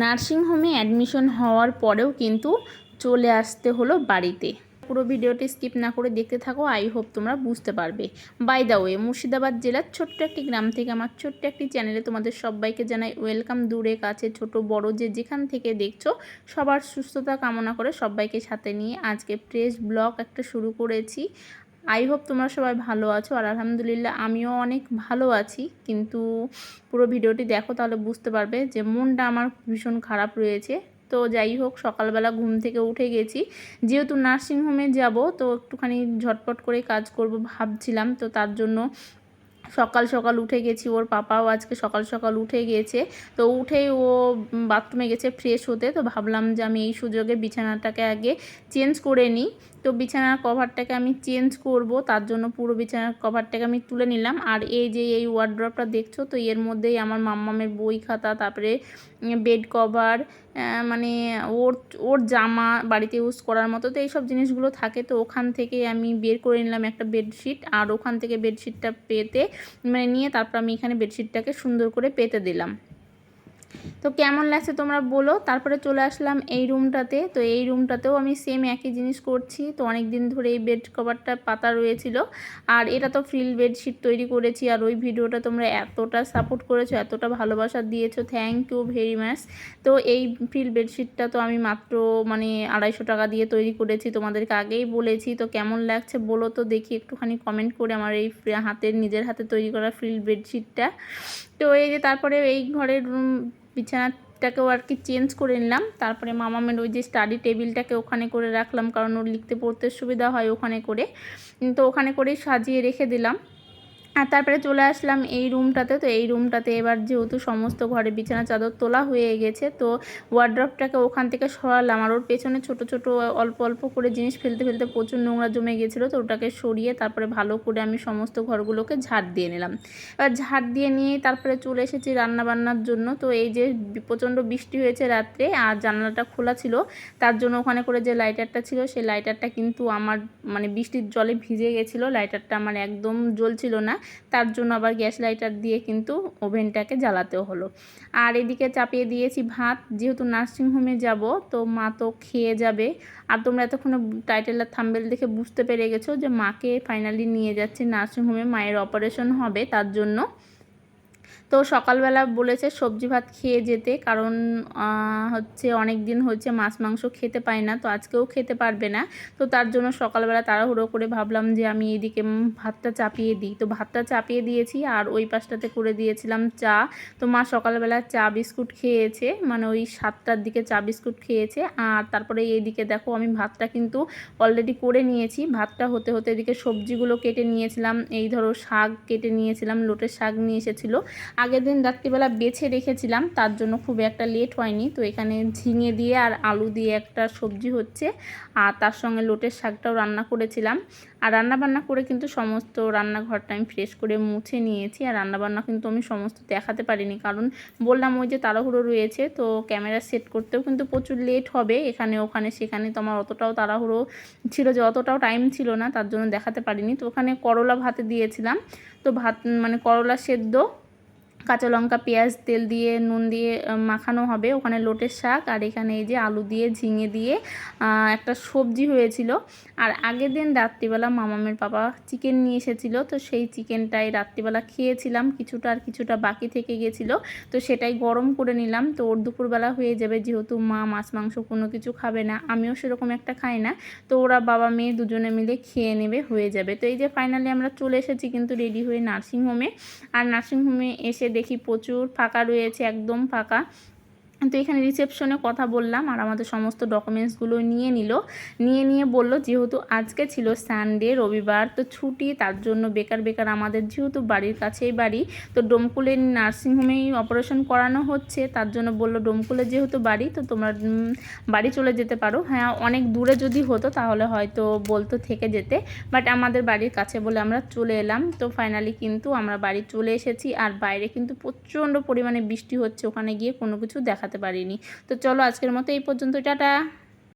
নার্সিংহোমে অ্যাডমিশন হওয়ার পরেও কিন্তু চলে আসতে হলো বাড়িতে। পুরো ভিডিওটি স্কিপ না করে দেখতে থাকো, আই হোপ তোমরা বুঝতে পারবে। বাই দ্য ওয়ে মুর্শিদাবাদ জেলার ছোট্ট একটি গ্রাম থেকে আমার ছোট্ট একটি চ্যানেলে তোমাদের সবাইকে জানাই ওয়েলকাম দূরে কাছে, ছোট, বড়, যে যেখান থেকে দেখছ, সবার সুস্থতা কামনা করে সবাইকে সাথে নিয়ে আজকে প্রেস ব্লগ একটা শুরু করেছি। আই হোপ তোমরা সবাই ভালো আছো আর আলহামদুলিল্লাহ আমিও অনেক ভালো আছি। কিন্তু পুরো ভিডিওটি দেখো তাহলে বুঝতে পারবে যে মনটা আমার ভীষণ খারাপ রয়েছে। তো যাই হোক, সকালবেলা ঘুম থেকে উঠে গেছি। যেহেতু নার্সিংহোমে যাব, তো একটুখানি ঝটপট করে কাজ করব ভাবছিলাম। তো তার জন্য সকাল সকাল উঠে গেছি। ওর পাপাও আজকে সকাল সকাল উঠে গেছে। তো উঠেই ও বাথরুমে গেছে ফ্রেশ হতে। তো ভাবলাম যে আমি এই সুযোগে বিছানাটাকে আগে চেঞ্জ করে নিই। তো বিছানার কভারটাকে আমি চেঞ্জ করব, তার জন্য পুরো বিছানার কভারটাকে আমি তুলে নিলাম। আর এই যে, এই ওয়ার্ড্রপটা দেখছ? তো এর মধ্যেই আমার মাম্মামের বই খাতা, তারপরে বেড কভার মানে ওর ওর জামা বাড়িতে ইউজ করার মতো। তো এইসব জিনিসগুলো থাকে, তো ওখান থেকে আমি বের করে নিলাম একটা বেডশিট আর ওখান থেকে বেডশিটটা পেতে মানে নিয়ে তারপর আমি এখানে বেডশিটটাকে সুন্দর করে পেতে দিলাম। তো কেমন লাগছে তোমরা বলো। তারপরে চলে আসলাম এই রুমটাতে। তো এই রুমটাতেও আমি সেম একই জিনিস করছি। তো অনেক দিন ধরে এই বেড কভারটা পাতা রয়েছিল। আর এটা তো ফ্রিল বেডশিট তৈরি করেছি। আর ওই ভিডিওটা তোমরা এতটা সাপোর্ট করেছ, এতটা ভালোবাসা দিয়েছ। থ্যাংক ইউ ভেরি মাচ তো এই ফ্রিল বেডশিটটা তো আমি মাত্র মানে আড়াইশো টাকা দিয়ে তৈরি করেছি। তোমাদেরকে আগেই বলেছি। তো কেমন লাগছে বলো তো দেখি একটুখানি কমেন্ট করে আমার এই হাতের, নিজের হাতে তৈরি করা ফ্রিল বেডশিটটা তো এই যে তারপরে এই ঘরের রুম বিছানাটাকেও আর কি চেঞ্জ করে নিলাম। তারপরে মামামের ওই যে স্টাডি টেবিলটাকে ওখানে করে রাখলাম, কারণ ওর লিখতে পড়তে সুবিধা হয় ওখানে করে। তো ওখানে করেই সাজিয়ে রেখে দিলাম। আর তারপরে চলে আসলাম এই রুমটাতে। তো এই রুমটাতে এবার যেহেতু সমস্ত ঘরে বিছানা, চাদর তোলা হয়ে গেছে, তো ওয়ার্ড্রপটাকে ওখান থেকে সরালাম। আর ওর পেছনে ছোট ছোট, অল্প অল্প করে জিনিস ফেলতে ফেলতে প্রচুর নোংরা জমে গেছিল, তো ওটাকে সরিয়ে তারপরে ভালো করে আমি সমস্ত ঘরগুলোকে ঝাড় দিয়ে নিলাম। এবার ঝাড় দিয়ে নিয়ে তারপরে চলে এসেছি রান্নাবান্নার জন্য। তো এই যে প্রচণ্ড বৃষ্টি হয়েছে রাত্রে আর জানালাটা খোলা ছিল, তার জন্য ওখানে করে যে লাইটারটা ছিল, সেই লাইটারটা কিন্তু আমার মানে বৃষ্টির জলে ভিজে গেছিল। লাইটারটা আমার একদম জ্বলছিল না। তার জন্য আবার গ্যাস লাইটার দিয়ে কিন্তু ওভেনটাকে জ্বালাতেও হলো। আর এদিকে চাপিয়ে দিয়েছি ভাত, যেহেতু নার্সিংহোমে যাব, তো মা তো খেয়ে যাবে। আর তোমরা এতক্ষণে টাইটেলার থাম্বেল দেখে বুঝতে পেরে গেছো যে মাকে ফাইনালি নিয়ে যাচ্ছে নার্সিংহোমে মায়ের অপারেশন হবে তার জন্য। তো সকালবেলা বলেছে সবজি ভাত খেয়ে যেতে, কারণ হচ্ছে অনেক দিন হচ্ছে মাছ, মাংস খেতে পায় না, তো আজকেও খেতে পারবে না। তো তার জন্য সকালবেলা তাড়াহুড়ো করে ভাবলাম যে আমি এদিকে ভাতটা চাপিয়ে দিই। তো ভাতটা চাপিয়ে দিয়েছি আর ওই পাশটাতে করে দিয়েছিলাম চা। তো মা সকালবেলা চা বিস্কুট খেয়েছে মানে ওই সাতটার দিকে চা বিস্কুট খেয়েছে। আর তারপরে এইদিকে দেখো আমি ভাতটা কিন্তু অলরেডি করে নিয়েছি। ভাতটা হতে হতে এদিকে সবজিগুলো কেটে নিয়েছিলাম। এই ধরো শাক কেটে নিয়েছিলাম, লোটের শাক নিয়ে এসেছিল। আগের দিন রাত্রিবেলা বেছে রেখেছিলাম, তার জন্য খুব একটা লেট হয়নি। তো এখানে ঝিঙে দিয়ে আর আলু দিয়ে একটা সবজি হচ্ছে, আর তার সঙ্গে লোটের শাকটাও রান্না করেছিলাম। আর রান্না বান্না করে কিন্তু সমস্ত রান্নাঘরটা আমি ফ্রেশ করে মুছে নিয়েছি, আর রান্নাবান্না কিন্তু আমি সমস্ত দেখাতে পারিনি। কারণ বললাম ওই যে তাড়াহুড়ো রয়েছে, তো ক্যামেরা সেট করতেও কিন্তু প্রচুর লেট হবে, এখানে, ওখানে, সেখানে তো আমার অতটাও তাড়াহুড়ো ছিল যে অতটাও টাইম ছিল না, তার জন্য দেখাতে পারিনি। তো ওখানে করলা ভাতে দিয়েছিলাম। তো ভাত মানে করলা সেদ্ধ কাঁচা লঙ্কা, পেঁয়াজ, তেল দিয়ে, নুন দিয়ে মাখানো হবে। ওখানে লোটের শাক আর এখানে এই যে আলু দিয়ে ঝিঙে দিয়ে একটা সবজি হয়েছিল। আর আগের দিন রাত্রিবেলা মামামের বাবা চিকেন নিয়ে এসেছিল, তো সেই চিকেনটাই রাত্রিবেলা খেয়েছিলাম। কিছুটা আর কিছুটা বাকি থেকে গেছিল, তো সেটাই গরম করে নিলাম। তো ওর দুপুরবেলা হয়ে যাবে, যেহেতু মা মাছ, মাংস কোনো কিছু খাবে না, আমিও সেরকম একটা খাই না। তো ওরা বাবা, মেয়ে দুজনে মিলে খেয়ে নেবে, হয়ে যাবে। তো এই যে ফাইনালি আমরা চলে এসেছি কিন্তু রেডি হয়ে নার্সিংহোমে আর নার্সিংহোমে এসে দেখি প্রচুর ফাঁকা রয়েছে একদম ফাঁকা। তো এখানে রিসেপশনে কথা বললাম আর আমাদের সমস্ত ডকুমেন্টসগুলো নিয়ে নিল। নিয়ে নিয়ে বলল, যেহেতু আজকে ছিল সানডে রবিবার, তো ছুটি, তার জন্য বেকার বেকার আমাদের যেহেতু বাড়ির কাছেই বাড়ি, তো ডোমকুলের নার্সিংহোমেই অপারেশন করানো হচ্ছে। তার জন্য বলল, ডোমকুলে যেহেতু বাড়ি, তো তোমরা বাড়ি চলে যেতে পারো। হ্যাঁ অনেক দূরে যদি হতো, তাহলে হয়তো বলতো থেকে যেতে। বাট আমাদের বাড়ির কাছে বলে আমরা চলে এলাম। তো ফাইনালি কিন্তু আমরা বাড়ি চলে এসেছি। আর বাইরে কিন্তু প্রচণ্ড পরিমাণে বৃষ্টি হচ্ছে। ওখানে গিয়ে কোনো কিছু দেখা দেখাতে পারিনি। তো চলো আজকের মতো এই পর্যন্ত টাটা।